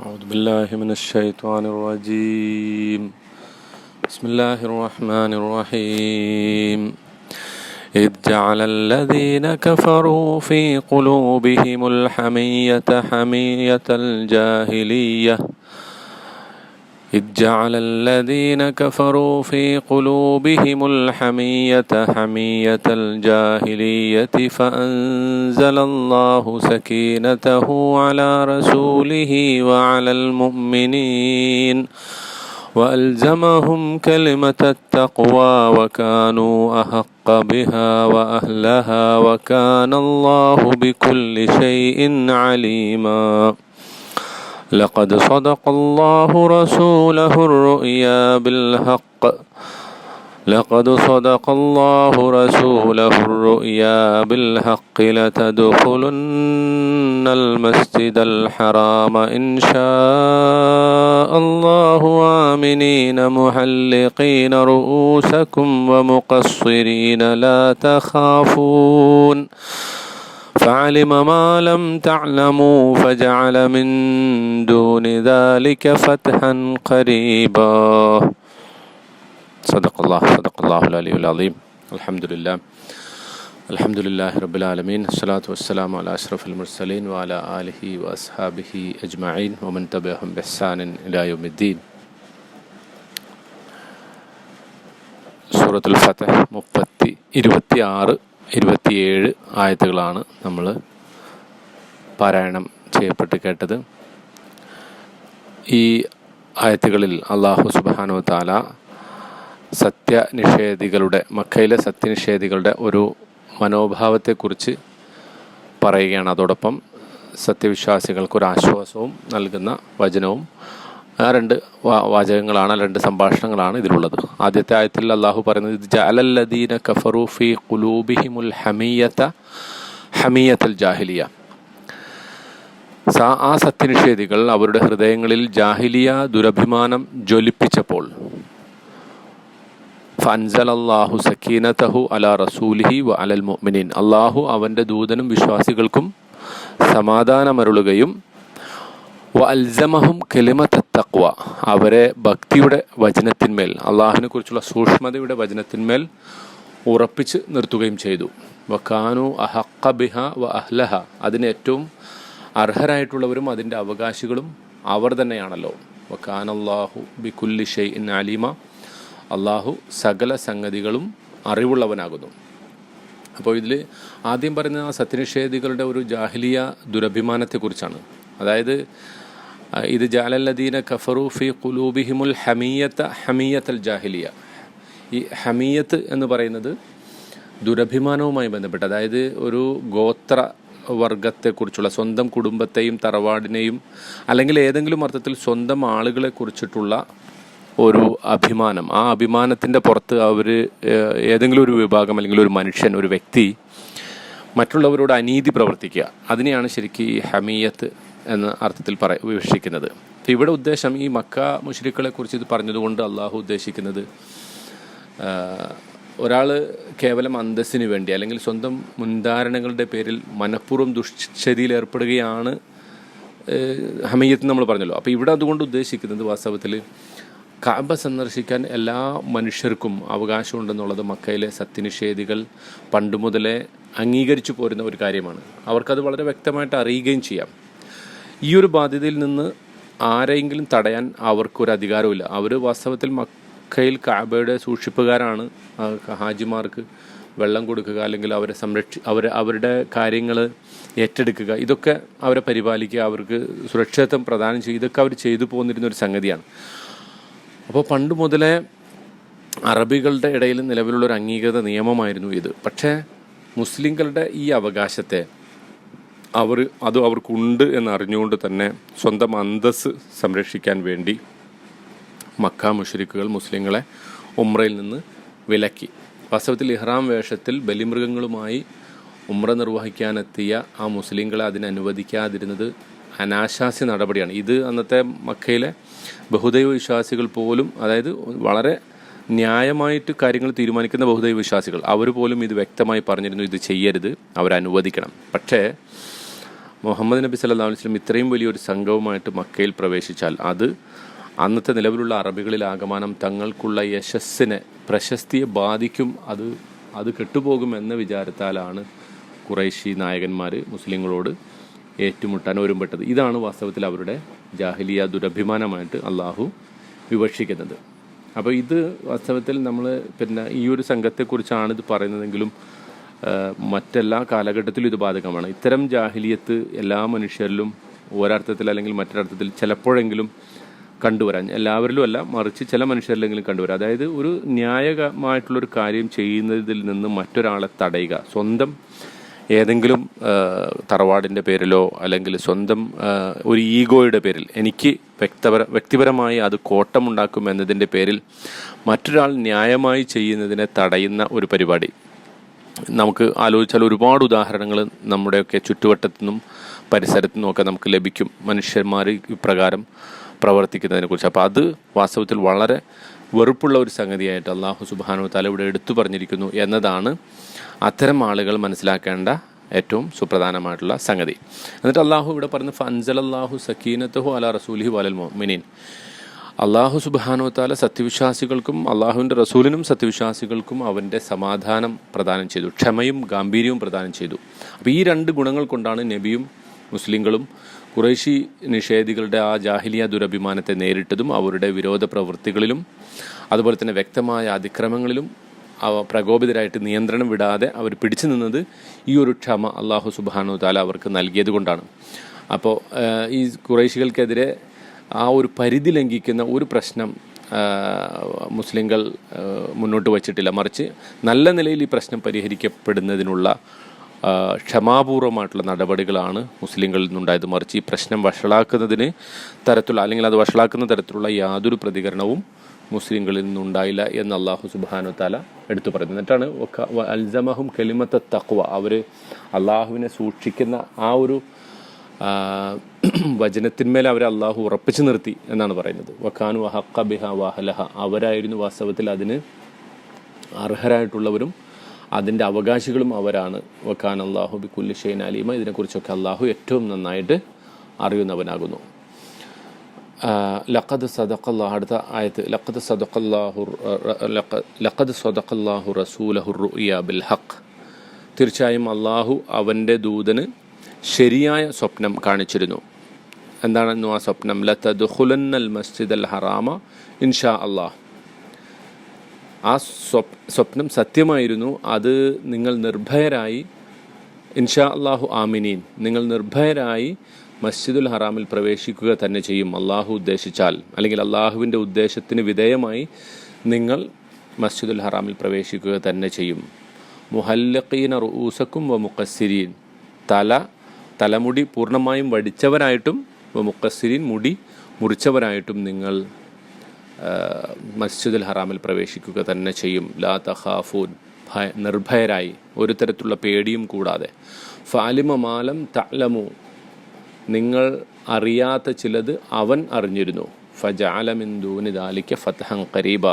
أعوذ بالله من الشيطان الرجيم. بسم الله الرحمن الرحيم. إذ جعل الذين كفروا في قلوبهم الحمية حمية الجاهلية. إذ جعل الذين كفروا في قلوبهم الحمية حمية الجاهلية فأنزل الله سكينته على رسوله وعلى المؤمنين وألزمهم كلمة التقوى وكانوا أحق بها وأهلها وكان الله بكل شيء عليما لقد صدق الله رسوله الرؤيا بالحق. لقد صدق الله رسوله الرؤيا بالحق. لتدخلن المسجد الحرام إن شاء الله آمنين محلقين رؤوسكم ومقصرين. لا تخافون. فعلم ما لم تعلموا فجعل من دون ذلك فتحا قريبا صدق الله صدق الله العلي العظيم الحمد لله الحمد لله رب العالمين الصلاة والسلام على أشرف المرسلين وعلى آله وأصحابه أجمعين ومن تبعهم بإحسان إلى يوم الدين സൂറത്തുൽ ഫതഹ് മുപ്പത്തി ഇരുപത്തി ആറ് ഇരുപത്തിയേഴ് ആയത്തുകളാണ് നമ്മൾ പാരായണം ചെയ്യപ്പെട്ട് കേട്ടത്. ഈ ആയത്തുകളിൽ അള്ളാഹു സുബാനു താല സത്യനിഷേധികളുടെ മക്കയിലെ സത്യനിഷേധികളുടെ ഒരു മനോഭാവത്തെക്കുറിച്ച് പറയുകയാണ്. അതോടൊപ്പം സത്യവിശ്വാസികൾക്ക് ഒരു ആശ്വാസവും നൽകുന്ന വചനവും ആ രണ്ട് വാചകങ്ങളാണ് രണ്ട് സംഭാഷണങ്ങളാണ് ഇതിലുള്ളത്. ആദ്യത്തെ ആയത്തിൽ അള്ളാഹു പറയുന്നത് ജഅലല്ലദീന കഫറു ഫി ഖുലൂബിഹിമുൽ ഹമീയത ഹമീയത്തൽ ജാഹിലിയ. ആ സത്യനിഷേധികൾ അവരുടെ ഹൃദയങ്ങളിൽ ജാഹിലിയ ദുരഭിമാനം ജ്വലിപ്പിച്ചപ്പോൾ ഫൻസൽ അള്ളാഹു സക്കീനതഹു അല റസൂലിഹി വ അലൽ മുഅ്മിനീൻ. അള്ളാഹു അവന്റെ ദൂതനും വിശ്വാസികൾക്കും സമാധാനമരുളുകയും വ അൽസമഹും കെലിമത്ത തക്വ അവരെ ഭക്തിയുടെ വചനത്തിന്മേൽ അള്ളാഹുവിനെ കുറിച്ചുള്ള സൂക്ഷ്മതയുടെ വചനത്തിന്മേൽ ഉറപ്പിച്ച് നിർത്തുകയും ചെയ്തു. വ കാനു അഹക്ക ബിഹ വ അഹ്ലഹ. അതിന് ഏറ്റവും അർഹരായിട്ടുള്ളവരും അതിന്റെ അവകാശികളും അവർ തന്നെയാണല്ലോ. വ can Allah ബിക്കുല്ലി Shey in Aleema. അള്ളാഹു സകല സംഗതികളും അറിവുള്ളവനാകുന്നു. അപ്പോൾ ഇതിൽ ആദ്യം ആ സത്യനിഷേധികളുടെ ഒരു ജാഹ്ലിയ ദുരഭിമാനത്തെക്കുറിച്ചാണ്. അതായത് ഇത് ജാലല്ലദീന കഫറു ഫി കുലൂബിഹിമുൽ ഹമീയത്ത് ഹമീയത്തൽ ജാഹിലിയ. ഈ ഹമീയത്ത് എന്ന് പറയുന്നത് ദുരഭിമാനവുമായി ബന്ധപ്പെട്ട് അതായത് ഒരു ഗോത്ര വർഗത്തെക്കുറിച്ചുള്ള സ്വന്തം കുടുംബത്തെയും തറവാടിനെയും അല്ലെങ്കിൽ ഏതെങ്കിലും അർത്ഥത്തിൽ സ്വന്തം ആളുകളെ കുറിച്ചിട്ടുള്ള ഒരു അഭിമാനം. ആ അഭിമാനത്തിന്റെ പുറത്ത് അവർ ഏതെങ്കിലും ഒരു വിഭാഗം അല്ലെങ്കിൽ ഒരു മനുഷ്യൻ ഒരു വ്യക്തി മറ്റുള്ളവരോട് അനീതി പ്രവർത്തിക്കുക. അതിനെയാണ് ശരിക്കും ഈ ഹമീയത്ത് എന്ന അർത്ഥത്തിൽ പറ വിവക്ഷിക്കുന്നത്. ഇവിടെ ഉദ്ദേശം ഈ മക്ക മുഷരിക്കളെ കുറിച്ച് ഇത് പറഞ്ഞതുകൊണ്ട് അള്ളാഹു ഉദ്ദേശിക്കുന്നത് ഒരാൾ കേവലം അന്തസ്സിന് വേണ്ടി അല്ലെങ്കിൽ സ്വന്തം മുൻധാരണകളുടെ പേരിൽ മനഃപൂർവം ദുഷ്ചതിയിൽ ഏർപ്പെടുകയാണ് ഹമയ്യത്ത് നമ്മൾ പറഞ്ഞല്ലോ. അപ്പോൾ ഇവിടെ അതുകൊണ്ട് ഉദ്ദേശിക്കുന്നത് വാസ്തവത്തിൽ കാബ സന്ദർശിക്കാൻ എല്ലാ മനുഷ്യർക്കും അവകാശമുണ്ടെന്നുള്ളത് മക്കയിലെ സത്യനിഷേധികൾ പണ്ടുമുതലേ അംഗീകരിച്ചു പോരുന്ന ഒരു കാര്യമാണ്. അവർക്കത് വളരെ വ്യക്തമായിട്ട് അറിയുകയും ചെയ്യാം. ഈ ഒരു ബാധ്യതയിൽ നിന്ന് ആരെങ്കിലും തടയാൻ അവർക്കൊരു അധികാരമില്ല അവർ വാസ്തവത്തിൽ മക്കയിൽ കാബയുടെ സൂക്ഷിപ്പുകാരാണ്. ഹാജിമാർക്ക് വെള്ളം കൊടുക്കുക അല്ലെങ്കിൽ അവരെ സംരക്ഷി അവർ അവരുടെ കാര്യങ്ങൾ ഏറ്റെടുക്കുക. ഇതൊക്കെ അവരെ പരിപാലിക്കുക അവർക്ക് സുരക്ഷിതത്വം പ്രദാനം ചെയ്യുക ഇതൊക്കെ അവർ ചെയ്തു പോന്നിരുന്ന ഒരു സംഗതിയാണ്. അപ്പോൾ പണ്ട് മുതലേ അറബികളുടെ ഇടയിൽ നിലവിലുള്ള ഒരു അംഗീകൃത നിയമമായിരുന്നു ഇത്. പക്ഷേ മുസ്ലിങ്ങളുടെ ഈ അവകാശത്തെ അവർ അത് അവർക്കുണ്ട് എന്നറിഞ്ഞുകൊണ്ട് തന്നെ സ്വന്തം അന്തസ് സംരക്ഷിക്കാൻ വേണ്ടി മക്ക മുഷരിക്കുകൾ മുസ്ലിങ്ങളെ ഉമ്രയിൽ നിന്ന് വിലക്കി. വാസ്തവത്തിൽ ഇഹ്റാം വേഷത്തിൽ ബലിമൃഗങ്ങളുമായി ഉമ്ര നിർവഹിക്കാനെത്തിയ ആ മുസ്ലിങ്ങളെ അതിനെ അനുവദിക്കാതിരുന്നത് അനാശാസ്യ നടപടിയാണ്. ഇത് അന്നത്തെ മക്കയിലെ ബഹുദൈവ വിശ്വാസികൾ പോലും അതായത് വളരെ ന്യായമായിട്ട് കാര്യങ്ങൾ തീരുമാനിക്കുന്ന ബഹുദൈവ വിശ്വാസികൾ അവർ പോലും ഇത് വ്യക്തമായി പറഞ്ഞിരുന്നു ഇത് ചെയ്യരുത് അവരനുവദിക്കണം. പക്ഷേ മുഹമ്മദ് നബി സല്ലല്ലാഹു അലൈഹി വസല്ലം ഇത്രയും വലിയൊരു സംഘവുമായിട്ട് മക്കയിൽ പ്രവേശിച്ചാൽ അത് അന്നത്തെ നിലവിലുള്ള അറബികളിൽ ആഗമനം തങ്ങൾക്കുള്ള യശസ്സിനെ പ്രശസ്തിയെ ബാധിക്കും. അത് അത് കെട്ടുപോകും എന്ന വിചാരത്താലാണ് കുറേശി നായകന്മാർ മുസ്ലിങ്ങളോട് ഏറ്റുമുട്ടാൻ ഒരുമ്പെട്ടത്. ഇതാണ് വാസ്തവത്തിൽ അവരുടെ ജാഹിലിയ ദുരഭിമാനമായിട്ട് അള്ളാഹു വിവക്ഷിക്കുന്നത്. അപ്പോൾ ഇത് വാസ്തവത്തിൽ നമ്മൾ പിന്നെ ഈ ഒരു സംഘത്തെക്കുറിച്ചാണ് ഇത് പറയുന്നതെങ്കിലും മറ്റെല്ലാ കാലഘട്ടത്തിലും ഇത് ബാധകമാണ്. ഇത്തരം ജാഹിലിയത്ത് എല്ലാ മനുഷ്യരിലും ഒരർത്ഥത്തിൽ അല്ലെങ്കിൽ മറ്റൊരർത്ഥത്തിൽ ചിലപ്പോഴെങ്കിലും കണ്ടുവരാൻ. എല്ലാവരിലും അല്ല മറിച്ച് ചില മനുഷ്യരിലെങ്കിലും കണ്ടുവരാം അതായത് ഒരു ന്യായമായിട്ടുള്ളൊരു കാര്യം ചെയ്യുന്നതിൽ നിന്ന് മറ്റൊരാളെ തടയുക. സ്വന്തം ഏതെങ്കിലും തറവാടിന്റെ പേരിലോ അല്ലെങ്കിൽ സ്വന്തം ഒരു ഈഗോയുടെ പേരിൽ എനിക്ക് വ്യക്തപര വ്യക്തിപരമായി അത് കോട്ടമുണ്ടാക്കും എന്നതിന്റെ പേരിൽ മറ്റൊരാൾ ന്യായമായി ചെയ്യുന്നതിനെ തടയുന്ന ഒരു പരിപാടി. നമുക്ക് ആലോചിച്ചാൽ ഒരുപാട് ഉദാഹരണങ്ങൾ നമ്മുടെയൊക്കെ ചുറ്റുവട്ടത്തു നിന്നും പരിസരത്തു നിന്നുമൊക്കെ നമുക്ക് ലഭിക്കും. മനുഷ്യന്മാർ ഇപ്രകാരം പ്രവർത്തിക്കുന്നതിനെക്കുറിച്ച് അപ്പോൾ അത് വാസ്തവത്തിൽ വളരെ വെറുപ്പുള്ള ഒരു സംഗതിയായിട്ട് അള്ളാഹു സുബാനു താല ഇവിടെ എടുത്തു പറഞ്ഞിരിക്കുന്നു എന്നതാണ് അത്തരം ആളുകൾ മനസ്സിലാക്കേണ്ട ഏറ്റവും സുപ്രധാനമായിട്ടുള്ള സംഗതി. എന്നിട്ട് അള്ളാഹു ഇവിടെ പറഞ്ഞ് ഫൻസൽ അള്ളാഹു സക്കീനത്തുഹു അല റസൂലിഹി വലൽ മൊമിനീൻ അള്ളാഹു സുബാനു താല സത്യവിശ്വാസികൾക്കും അള്ളാഹുവിന്റെ റസൂലിനും സത്യവിശ്വാസികൾക്കും അവന്റെ സമാധാനം പ്രദാനം ചെയ്തു ക്ഷമയും ഗാംഭീര്യവും പ്രദാനം ചെയ്തു. അപ്പോൾ ഈ രണ്ട് ഗുണങ്ങൾ കൊണ്ടാണ് നബിയും മുസ്ലിങ്ങളും കുറേശി നിഷേധികളുടെ ആ ജാഹിലിയ ദുരഭിമാനത്തെ നേരിട്ടതും അവരുടെ വിരോധ പ്രവൃത്തികളിലും അതുപോലെ തന്നെ വ്യക്തമായ അതിക്രമങ്ങളിലും അവ പ്രകോപിതരായിട്ട് നിയന്ത്രണം വിടാതെ അവർ പിടിച്ചു നിന്നത് ഈ ഒരു ക്ഷമ അള്ളാഹു സുബാനു താല അവർക്ക് നൽകിയത് കൊണ്ടാണ്. അപ്പോൾ ഈ കുറേശികൾക്കെതിരെ ആ ഒരു പരിധി ലംഘിക്കുന്ന ഒരു പ്രശ്നം മുസ്ലിങ്ങൾ മുന്നോട്ട് വച്ചിട്ടില്ല. മറിച്ച് നല്ല നിലയിൽ ഈ പ്രശ്നം പരിഹരിക്കപ്പെടുന്നതിനുള്ള ക്ഷമാപൂർവമായിട്ടുള്ള നടപടികളാണ് മുസ്ലിങ്ങളിൽ നിന്നുണ്ടായത്. മറിച്ച് ഈ പ്രശ്നം വഷളാക്കുന്നതിന് തരത്തിലുള്ള അല്ലെങ്കിൽ അത് വഷളാക്കുന്ന തരത്തിലുള്ള യാതൊരു പ്രതികരണവും മുസ്ലിങ്ങളിൽ നിന്നുണ്ടായില്ല എന്ന് അള്ളാഹു സുബാനു താല എടുത്തു പറയുന്നത് എന്നിട്ടാണ് അൽസമഹും കെലിമത്ത തക്വ അവർ അള്ളാഹുവിനെ സൂക്ഷിക്കുന്ന ആ ഒരു വചനത്തിന്മേൽ അവരെ അള്ളാഹു ഉറപ്പിച്ചു നിർത്തി എന്നാണ് പറയുന്നത്. വഖാനു ഹക്ക ബിഹ വാഹലഹ. അവരായിരുന്നു വാസ്തവത്തിൽ അതിന് അർഹരായിട്ടുള്ളവരും അതിന്റെ അവകാശികളും അവരാണ്. വഖാൻ അള്ളാഹു ബി കുല്ലിഷൈൻ അലീമ. ഇതിനെക്കുറിച്ചൊക്കെ അള്ളാഹു ഏറ്റവും നന്നായിട്ട് അറിയുന്നവനാകുന്നു. ലഖദ് സദഖല്ലാഹ് അടുത്ത ആയത്ത് ലഖദ് സദഖല്ലാഹു ലഖദ് സദഖല്ലാഹു റസൂലഹു റുയ ബിൽ ഹഖ്. തീർച്ചയായും അള്ളാഹു അവന്റെ ദൂതന് ശരിയായ സ്വപ്നം കാണിച്ചിരുന്നു. എന്താണെന്നു ആ സ്വപ്നം? ലത്തദ്ഖുലന്നൽ മസ്ജിദ് അൽ ഹറാമ ഇൻഷാ അള്ളാഹ് ആ സ്വപ് സ്വപ്നം സത്യമായിരുന്നു. അത് നിങ്ങൾ നിർഭയരായി ഇൻഷാ അള്ളാഹു ആമിനീൻ. നിങ്ങൾ നിർഭയരായി മസ്ജിദുൽ ഹറാമിൽ പ്രവേശിക്കുക തന്നെ ചെയ്യും. അള്ളാഹു ഉദ്ദേശിച്ചാൽ അല്ലെങ്കിൽ അള്ളാഹുവിന്റെ ഉദ്ദേശത്തിന് വിധേയമായി നിങ്ങൾ മസ്ജിദുൽ ഹറാമിൽ പ്രവേശിക്കുക തന്നെ ചെയ്യും. മുഹല്ലഖീന റൂസക്കും വ മുഖസ്സിരീൻ. തല തലമുടി പൂർണമായും വടിച്ചവരായിട്ടും മുക്കസിരിൻ മുടി മുറിച്ചവരായിട്ടും നിങ്ങൾ മസ്ജിദുൽ ഹറാമിൽ പ്രവേശിക്കുക തന്നെ ചെയ്യും. ലാ തഹാഫൂൻ ഭയ നിർഭയരായി ഒരു തരത്തിലുള്ള പേടിയും കൂടാതെ. ഫാലിമ മാലം തലമു നിങ്ങൾ അറിയാത്ത ചിലത് അവൻ അറിഞ്ഞിരുന്നു. ഫജാലമിന്ദൂനിദാലിക്ക ദാലിക്ക ഫതഹൻ കരീബ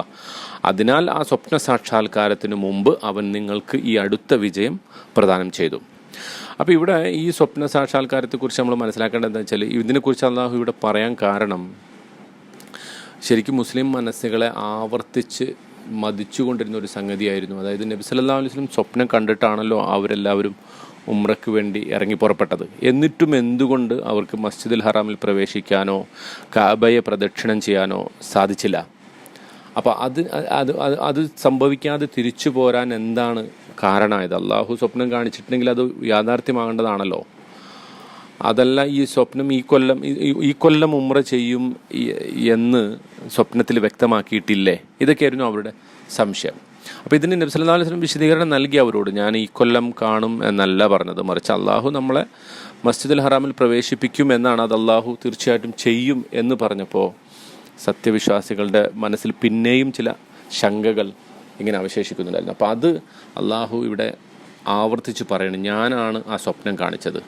അതിനാൽ ആ സ്വപ്ന സാക്ഷാത്കാരത്തിന് മുമ്പ് അവൻ നിങ്ങൾക്ക് ഈ അടുത്ത വിജയം പ്രദാനം ചെയ്തു. അപ്പോൾ ഇവിടെ ഈ സ്വപ്ന സാക്ഷാത്കാരത്തെക്കുറിച്ച് നമ്മൾ മനസ്സിലാക്കേണ്ടത് എന്താ വെച്ചാൽ ഇതിനെക്കുറിച്ച് അള്ളാഹു ഇവിടെ പറയാൻ കാരണം ശരിക്കും മുസ്ലിം മനസ്സുകളെ ആവർത്തിച്ച് മതിച്ചുകൊണ്ടിരുന്ന ഒരു സംഗതിയായിരുന്നു. അതായത് നബി സല്ലല്ലാഹു അലൈഹി വസല്ലം സ്വപ്നം കണ്ടിട്ടാണല്ലോ അവരെല്ലാവരും ഉമ്രയ്ക്ക് വേണ്ടി ഇറങ്ങി പുറപ്പെട്ടത്. എന്നിട്ടും എന്തുകൊണ്ട് അവർക്ക് മസ്ജിദുൽ ഹറാമിൽ പ്രവേശിക്കാനോ കാബയെ പ്രദക്ഷിണം ചെയ്യാനോ സാധിച്ചില്ല? അപ്പോൾ അത് അത് അത് സംഭവിക്കാതെ തിരിച്ചു പോരാൻ എന്താണ് കാരണമായത്. അള്ളാഹു സ്വപ്നം കാണിച്ചിട്ടുണ്ടെങ്കിൽ അത് യാഥാർത്ഥ്യമാകേണ്ടതാണല്ലോ. അതല്ല ഈ സ്വപ്നം ഈ കൊല്ലം ഈ- കൊല്ലം ഉമ്ര ചെയ്യും എന്ന് സ്വപ്നത്തിൽ വ്യക്തമാക്കിയിട്ടില്ലേ? ഇതൊക്കെയായിരുന്നു അവരുടെ സംശയം. അപ്പോൾ ഇതിന് നബി സല്ലല്ലാഹു അലൈഹി വിശദീകരണം നൽകി അവരോട്. ഞാൻ ഈ കൊല്ലം കാണും എന്നല്ല പറഞ്ഞത്. മറിച്ച് അള്ളാഹു നമ്മളെ മസ്ജിദുൽ ഹറാമിൽ പ്രവേശിപ്പിക്കും എന്നാണ് അത് അള്ളാഹു തീർച്ചയായിട്ടും ചെയ്യും എന്ന് പറഞ്ഞപ്പോൾ സത്യവിശ്വാസികളുടെ മനസ്സിൽ പിന്നെയും ചില ശങ്കകൾ ഇങ്ങനെ അവശേഷിക്കുന്നുണ്ടായിരുന്നു. അപ്പോൾ അത് അള്ളാഹു ഇവിടെ ആവർത്തിച്ച് പറയണം ഞാനാണ് ആ സ്വപ്നം കാണിച്ചത്.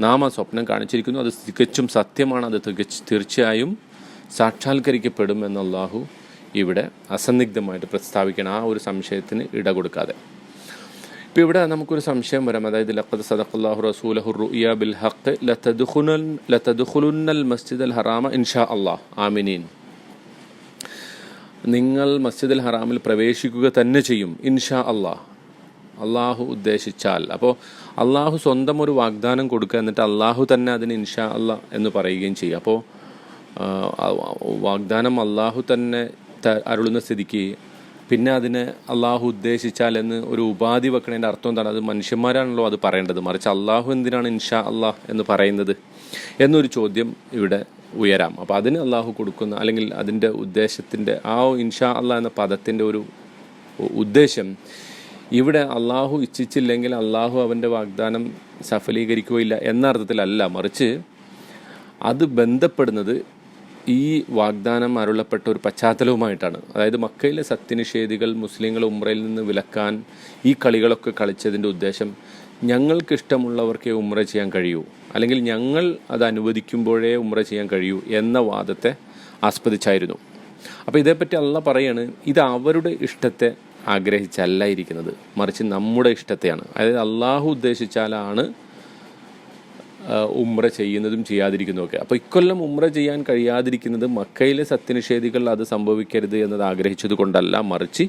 നാം ആ സ്വപ്നം കാണിച്ചിരിക്കുന്നു അത് തികച്ചും സത്യമാണ് അത് തികച്ച് തീർച്ചയായും സാക്ഷാത്കരിക്കപ്പെടും എന്ന് അള്ളാഹു ഇവിടെ അസന്നിഗ്ധമായിട്ട് പ്രസ്താവിക്കണം. ആ ഒരു സംശയത്തിന് ഇട കൊടുക്കാതെ. ഇപ്പോൾ ഇവിടെ നമുക്കൊരു സംശയം വരാം. അതായത് ലഖദ് സദഖുല്ലാഹു റസൂലഹു റുയ ബിൽ ഹഖ് ലതദ്ഖുലുൻ മസ്ജിദ് അൽ ഹറാമ ഇൻഷാ അള്ളാഹ് ആമിനീൻ. നിങ്ങൾ മസ്ജിദുൽ ഹറാമിൽ പ്രവേശിക്കുക തന്നെ ചെയ്യും ഇൻഷാ അള്ളാഹ് അള്ളാഹു ഉദ്ദേശിച്ചാൽ. അപ്പോൾ അള്ളാഹു സ്വന്തം ഒരു വാഗ്ദാനം കൊടുക്കുക എന്നിട്ട് അള്ളാഹു തന്നെ അതിന് ഇൻഷാ അള്ളാ എന്ന് പറയുകയും ചെയ്യും അപ്പോൾ വാഗ്ദാനം അള്ളാഹു തന്നെ അരുളുന്ന സ്ഥിതിക്ക് പിന്നെ അതിനെ അള്ളാഹു ഉദ്ദേശിച്ചാൽ എന്ന് ഒരു ഉപാധി വെക്കണതിന്റെ അർത്ഥം എന്താണ്? അത് മനുഷ്യന്മാരാണല്ലോ അത് പറയേണ്ടത്. മറിച്ച് അള്ളാഹു എന്തിനാണ് ഇൻഷാ അള്ളാഹ് എന്ന് പറയുന്നത്? എന്നൊരു ചോദ്യം ഇവിടെ ഉയരാം. അപ്പോൾ അതിന് അള്ളാഹു കൊടുക്കുന്ന അല്ലെങ്കിൽ അതിന്റെ ഉദ്ദേശത്തിന്റെ ആ ഇൻഷാ അള്ളാഹ് എന്ന പദത്തിന്റെ ഒരു ഉദ്ദേശം ഇവിടെ അള്ളാഹു ഇച്ഛിച്ചില്ലെങ്കിൽ അള്ളാഹു അവന്റെ വാഗ്ദാനം സഫലീകരിക്കുകയില്ല എന്ന അർത്ഥത്തിലല്ല. മറിച്ച് അത് ബന്ധപ്പെടുന്നത് ഈ വാഗ്ദാനം അരുളപ്പെട്ട ഒരു പശ്ചാത്തലവുമായിട്ടാണ്. അതായത് മക്കയിലെ സത്യനിഷേധികൾ മുസ്ലിങ്ങൾ ഉമ്രയിൽ നിന്ന് വിലക്കാൻ ഈ കളികളൊക്കെ കളിച്ചതിന്റെ ഉദ്ദേശം ഞങ്ങൾക്ക് ഇഷ്ടമുള്ളവർക്കേ ഉമ്ര ചെയ്യാൻ കഴിയൂ. അല്ലെങ്കിൽ ഞങ്ങൾ അത് അനുവദിക്കുമ്പോഴേ ഉമ്ര ചെയ്യാൻ കഴിയൂ എന്ന വാദത്തെ ആസ്പദിച്ചായിരുന്നു. അപ്പോൾ ഇതേപ്പറ്റി അല്ല പറയാണ് ഇത് അവരുടെ ഇഷ്ടത്തെ ആഗ്രഹിച്ചല്ല ഇരിക്കുന്നത്. മറിച്ച് നമ്മുടെ ഇഷ്ടത്തെയാണ്. അതായത് അള്ളാഹു ഉദ്ദേശിച്ചാലാണ് ഉംറ ചെയ്യുന്നതും ചെയ്യാതിരിക്കുന്നതൊക്കെ അപ്പോൾ ഇക്കൊല്ലം ഉമ്ര ചെയ്യാൻ കഴിയാതിരിക്കുന്നത് മക്കയിലെ സത്യനിഷേധികൾ അത് സംഭവിക്കരുത് എന്നത് ആഗ്രഹിച്ചത് കൊണ്ടല്ല. മറിച്ച്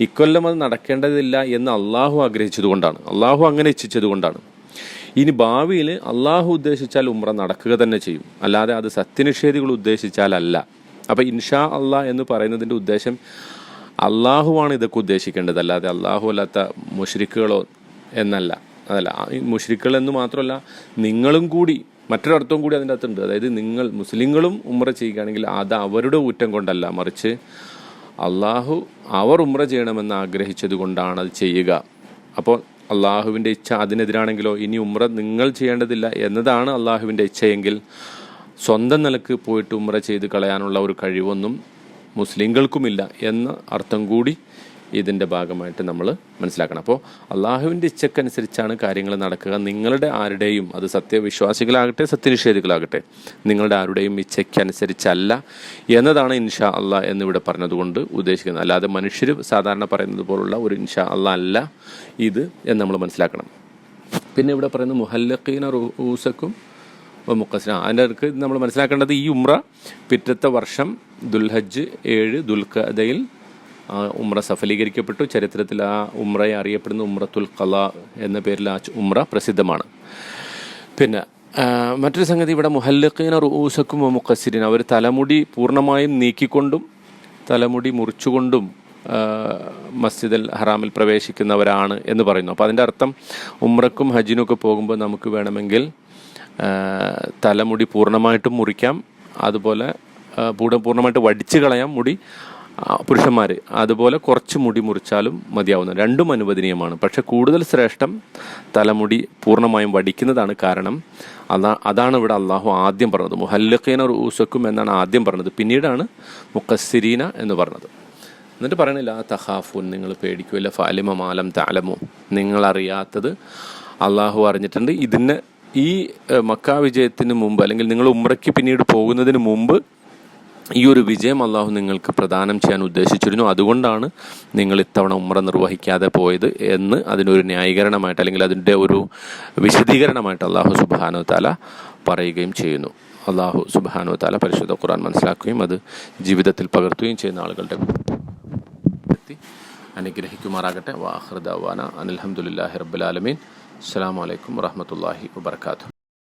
ഇക്കൊല്ലം അത് നടക്കേണ്ടതില്ല എന്ന് അള്ളാഹു ആഗ്രഹിച്ചത് കൊണ്ടാണ്. അള്ളാഹു അങ്ങനെ ഇച്ഛിച്ചത് കൊണ്ടാണ്. ഇനി ഭാവിയിൽ അള്ളാഹു ഉദ്ദേശിച്ചാൽ ഉമ്ര നടക്കുക തന്നെ ചെയ്യും. അല്ലാതെ അത് സത്യനിഷേധികൾ ഉദ്ദേശിച്ചാലല്ല. അപ്പോൾ ഇൻഷാ അള്ളാഹ് എന്ന് പറയുന്നതിന്റെ ഉദ്ദേശം അള്ളാഹുവാണ് ഇതൊക്കെ ഉദ്ദേശിക്കേണ്ടത്. അല്ലാതെ അള്ളാഹു അല്ലാത്ത മുഷ്രിക്കുകളോ എന്നല്ല. അതല്ല മുഷ്രിക്കൾ എന്ന് മാത്രമല്ല നിങ്ങളും കൂടി മറ്റൊരർത്ഥവും കൂടി അതിന്റെ അകത്തുണ്ട്. അതായത് നിങ്ങൾ മുസ്ലിങ്ങളും ഉമ്ര ചെയ്യുകയാണെങ്കിൽ അത് അവരുടെ ഊറ്റം കൊണ്ടല്ല. മറിച്ച് അള്ളാഹു അവർ ഉമ്ര ചെയ്യണമെന്ന് ആഗ്രഹിച്ചത് കൊണ്ടാണ് അത് ചെയ്യുക. അപ്പോൾ അള്ളാഹുവിന്റെ ഇച്ഛ അതിനെതിരാണെങ്കിലോ ഇനി ഉമ്ര നിങ്ങൾ ചെയ്യേണ്ടതില്ല എന്നതാണ് അള്ളാഹുവിന്റെ ഇച്ഛയെങ്കിൽ സ്വന്തം നിലയ്ക്ക് പോയിട്ട് ഉമ്ര ചെയ്ത് കളയാനുള്ള ഒരു കഴിവൊന്നും മുസ്ലിങ്ങൾക്കുമില്ല എന്ന അർത്ഥം കൂടി ഇതിന്റെ ഭാഗമായിട്ട് നമ്മൾ മനസ്സിലാക്കണം. അപ്പോൾ അള്ളാഹുവിന്റെ ഇച്ഛക്കനുസരിച്ചാണ് കാര്യങ്ങൾ നടക്കുക. നിങ്ങളുടെ ആരുടെയും അത് സത്യവിശ്വാസികളാകട്ടെ സത്യനിഷേധികളാകട്ടെ നിങ്ങളുടെ ആരുടെയും ഇച്ഛയ്ക്കനുസരിച്ചല്ല എന്നതാണ് ഇൻഷാ അള്ളാഹ് എന്നിവിടെ പറഞ്ഞതുകൊണ്ട് ഉദ്ദേശിക്കുന്നത്. അല്ലാതെ മനുഷ്യർ സാധാരണ പറയുന്നത് പോലുള്ള ഒരു ഇൻഷാ അള്ളാഹ് അല്ല ഇത് എന്ന് നമ്മൾ മനസ്സിലാക്കണം. പിന്നെ ഇവിടെ പറയുന്ന മുഹല്ലഖീന റൂസക്കും മുക്കസിന അതിന്റെ അടുക്ക് നമ്മൾ മനസ്സിലാക്കേണ്ടത് ഈ ഉമ്ര പിറ്റത്തെ വർഷം ദുൽഹജ്ജ് ഏഴ് ദുൽഖദയിൽ ആ ഉമ്ര സഫലീകരിക്കപ്പെട്ടു. ചരിത്രത്തിൽ ആ ഉമ്രയെ അറിയപ്പെടുന്ന ഉമ്രത്തുൽ കല എന്ന പേരിൽ ആ ഉമ്ര പ്രസിദ്ധമാണ്. പിന്നെ മറ്റൊരു സംഗതി ഇവിടെ മുഹല്ലഖീന റൂസക്കും മുക്കസിരിൻ അവർ തലമുടി പൂർണമായും നീക്കിക്കൊണ്ടും തലമുടി മുറിച്ചുകൊണ്ടും മസ്ജിദൽ ഹറാമിൽ പ്രവേശിക്കുന്നവരാണ് എന്ന് പറയുന്നു. അപ്പോൾ അതിന്റെ അർത്ഥം ഉമ്രക്കും ഹജ്ജിനും ഒക്കെ പോകുമ്പോൾ നമുക്ക് വേണമെങ്കിൽ തലമുടി പൂർണമായിട്ടും മുറിക്കാം. അതുപോലെ പൂർണമായിട്ട് വടിച്ചു കളയാം. മുടി പുരുഷന്മാർ അതുപോലെ കുറച്ച് മുടി മുറിച്ചാലും മതിയാവുന്ന രണ്ടും അനുവദനീയമാണ്. പക്ഷെ കൂടുതൽ ശ്രേഷ്ഠം തലമുടി പൂർണമായും വടിക്കുന്നതാണ് കാരണം. അതാ അതാണ് ഇവിടെ അള്ളാഹു ആദ്യം പറഞ്ഞത്. മുഹല്ലഖീന റൂസക്കും എന്നാണ് ആദ്യം പറഞ്ഞത്. പിന്നീടാണ് മുക്കസ്സിരീന എന്ന് പറഞ്ഞത്. എന്നിട്ട് പറയണില്ല ആ തഹാഫുൻ നിങ്ങൾ പേടിക്കുമല്ല ഫാലിമ മാലം താലമോ നിങ്ങളറിയാത്തത് അള്ളാഹു അറിഞ്ഞിട്ടുണ്ട്. ഇതിന് ഈ മക്ക വിജയത്തിന് മുമ്പ് അല്ലെങ്കിൽ നിങ്ങൾ ഉമ്രയ്ക്ക് പിന്നീട് പോകുന്നതിന് മുമ്പ് ഈ ഒരു വിജയം അള്ളാഹു നിങ്ങൾക്ക് പ്രദാനം ചെയ്യാൻ ഉദ്ദേശിച്ചിരുന്നു. അതുകൊണ്ടാണ് നിങ്ങൾ ഇത്തവണ ഉമ്ര നിർവഹിക്കാതെ പോയത് എന്ന് അതിനൊരു ന്യായീകരണമായിട്ട് അല്ലെങ്കിൽ അതിന്റെ ഒരു വിശദീകരണമായിട്ട് അള്ളാഹു സുബാനു താല പറയുകയും ചെയ്യുന്നു. അള്ളാഹു സുബാനു താല പരിശുദ്ധ ഖുറാൻ മനസ്സിലാക്കുകയും അത് ജീവിതത്തിൽ പകർത്തുകയും ചെയ്യുന്ന ആളുകളുടെ അനുഗ്രഹിക്കുമാറാകട്ടെ. വാഹൃദാന അനിൽഹമുല്ലാഹി റബ്ബുലാലമീൻ അസ്സാം വലൈക്കും വാഹമത്തല്ലാഹി വാബർക്കാത്തു